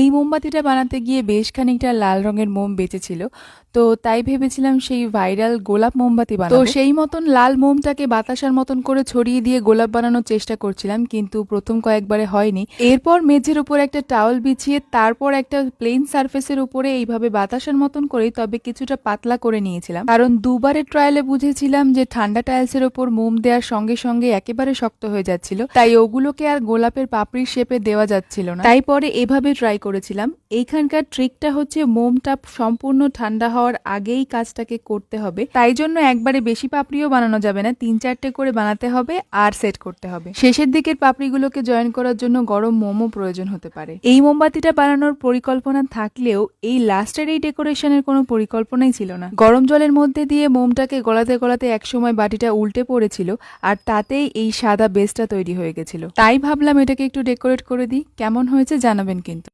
এই মোমবাতিটা বানাতে গিয়ে বেশ খানিকটা লাল রঙের মোম বেঁচেছিল তো তাই ভেবেছিলাম সেই ভাইরাল গোলাপ মোমবাতি বানাবো। তো সেই মতন লাল মোমটাকে বাতাসার মতন করে ছড়িয়ে দিয়ে গোলাপ বানানোর চেষ্টা করছিলাম কিন্তু প্রথম কয়েকবারে হয়নি। এরপর মেঝের উপর একটা টাওয়াল বিছিয়ে তারপর একটা প্লেন সারফেসের উপরে এইভাবে বাতাসার মতন করে তবে কিছুটা পাতলা করে নিয়েছিলাম। কারণ দুবারের ট্রায়ালে বুঝেছিলাম যে ঠান্ডা টাইলসের ওপর মোম দেওয়ার সঙ্গে সঙ্গে একেবারে শক্ত হয়ে যাচ্ছিল তাই ওগুলোকে আর গোলাপের পাপড়ির শেপে দেওয়া যাচ্ছিল না। তাই পরে এভাবে ট্রাই করেছিলাম। এইখানকার ট্রিকটা হচ্ছে মোমটা সম্পূর্ণ ঠান্ডা হওয়ার আগেই কাজটাকে করতে হবে। তাই জন্য একবারে বেশি পাপড়িও বানানো যাবে না। তিন চারটে করে বানাতে হবে আর সেট করতে হবে। শেষের দিকের পাপড়িগুলোকে জয়েন করার জন্য গরম মোমও প্রয়োজন হতে পারে। এই মোমবাতিটা বানানোর পরিকল্পনা থাকলেও এই লাস্টের এই ডেকোরেশনের কোনো পরিকল্পনাই ছিল না। গরম জলের মধ্যে দিয়ে মোমটাকে গলাতে গলাতে একসময় বাটিটা উল্টে পড়েছিল আর তাতেই এই সাদা বেসটা তৈরি হয়ে গেছিল। তাই ভাবলাম এটাকে একটু ডেকোরেট করে দিই। কেমন হয়েছে জানাবেন কিন্তু।